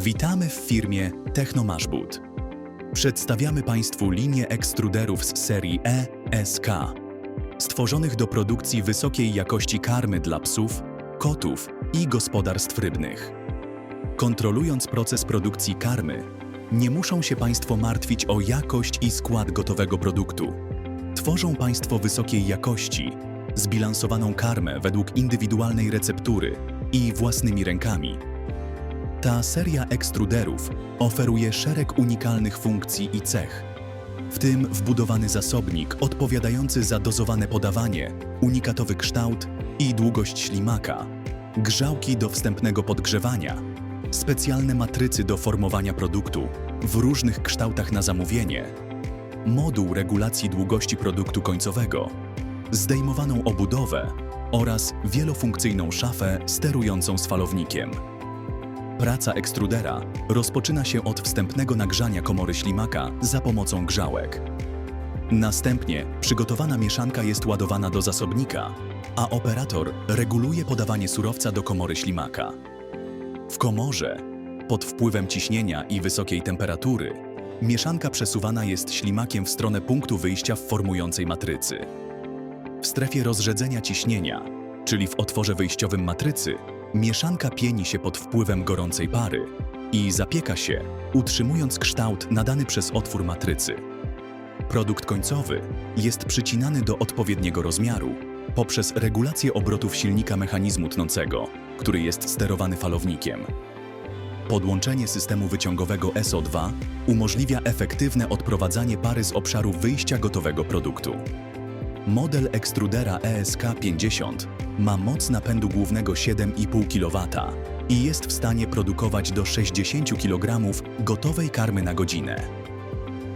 Witamy w firmie Technomashbud. Przedstawiamy Państwu linię ekstruderów z serii ESK, stworzonych do produkcji wysokiej jakości karmy dla psów, kotów i gospodarstw rybnych. Kontrolując proces produkcji karmy, nie muszą się Państwo martwić o jakość i skład gotowego produktu. Tworzą Państwo wysokiej jakości, zbilansowaną karmę według indywidualnej receptury i własnymi rękami. Ta seria ekstruderów oferuje szereg unikalnych funkcji i cech, w tym wbudowany zasobnik odpowiadający za dozowane podawanie, unikatowy kształt i długość ślimaka, grzałki do wstępnego podgrzewania, specjalne matrycy do formowania produktu w różnych kształtach na zamówienie, moduł regulacji długości produktu końcowego, zdejmowaną obudowę oraz wielofunkcyjną szafę sterującą z falownikiem. Praca ekstrudera rozpoczyna się od wstępnego nagrzania komory ślimaka za pomocą grzałek. Następnie przygotowana mieszanka jest ładowana do zasobnika, a operator reguluje podawanie surowca do komory ślimaka. W komorze, pod wpływem ciśnienia i wysokiej temperatury, mieszanka przesuwana jest ślimakiem w stronę punktu wyjścia w formującej matrycy. W strefie rozrzedzenia ciśnienia, czyli w otworze wyjściowym matrycy, mieszanka pieni się pod wpływem gorącej pary i zapieka się, utrzymując kształt nadany przez otwór matrycy. Produkt końcowy jest przycinany do odpowiedniego rozmiaru poprzez regulację obrotów silnika mechanizmu tnącego, który jest sterowany falownikiem. Podłączenie systemu wyciągowego SO2 umożliwia efektywne odprowadzanie pary z obszaru wyjścia gotowego produktu. Model ekstrudera E ESK50 ma moc napędu głównego 7,5 kW i jest w stanie produkować do 60 kg gotowej karmy na godzinę.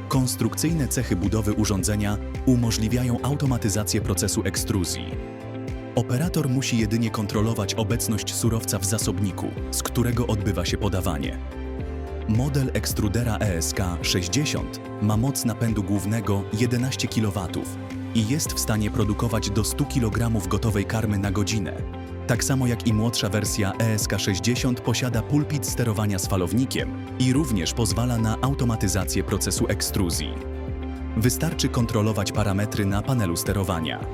Konstrukcyjne cechy budowy urządzenia umożliwiają automatyzację procesu ekstruzji. Operator musi jedynie kontrolować obecność surowca w zasobniku, z którego odbywa się podawanie. Model ekstrudera E ESK60 ma moc napędu głównego 11 kW i jest w stanie produkować do 100 kg gotowej karmy na godzinę. Tak samo jak i młodsza wersja E ESK60 posiada pulpit sterowania z falownikiem i również pozwala na automatyzację procesu ekstruzji. Wystarczy kontrolować parametry na panelu sterowania.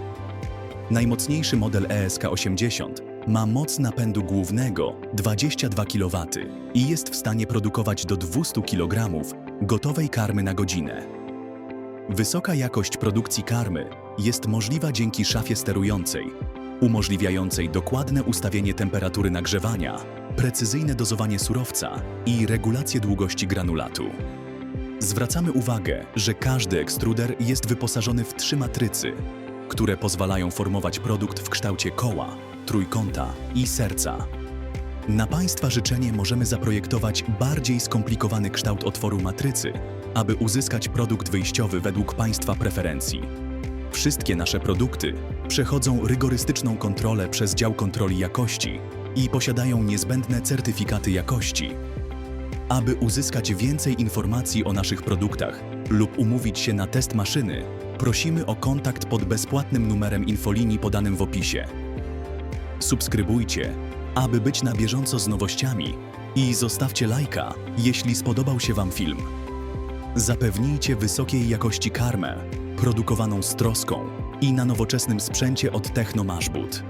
Najmocniejszy model E ESK80 ma moc napędu głównego 22 kW i jest w stanie produkować do 200 kg gotowej karmy na godzinę. Wysoka jakość produkcji karmy jest możliwa dzięki szafie sterującej, umożliwiającej dokładne ustawienie temperatury nagrzewania, precyzyjne dozowanie surowca i regulację długości granulatu. Zwracamy uwagę, że każdy ekstruder jest wyposażony w trzy matrycy, które pozwalają formować produkt w kształcie koła, trójkąta i serca. Na Państwa życzenie możemy zaprojektować bardziej skomplikowany kształt otworu matrycy, aby uzyskać produkt wyjściowy według Państwa preferencji. Wszystkie nasze produkty przechodzą rygorystyczną kontrolę przez dział kontroli jakości i posiadają niezbędne certyfikaty jakości. Aby uzyskać więcej informacji o naszych produktach lub umówić się na test maszyny, prosimy o kontakt pod bezpłatnym numerem infolinii podanym w opisie. Subskrybujcie, aby być na bieżąco z nowościami i zostawcie lajka, jeśli spodobał się Wam film. Zapewnijcie wysokiej jakości karmę, produkowaną z troską i na nowoczesnym sprzęcie od Technomashbud.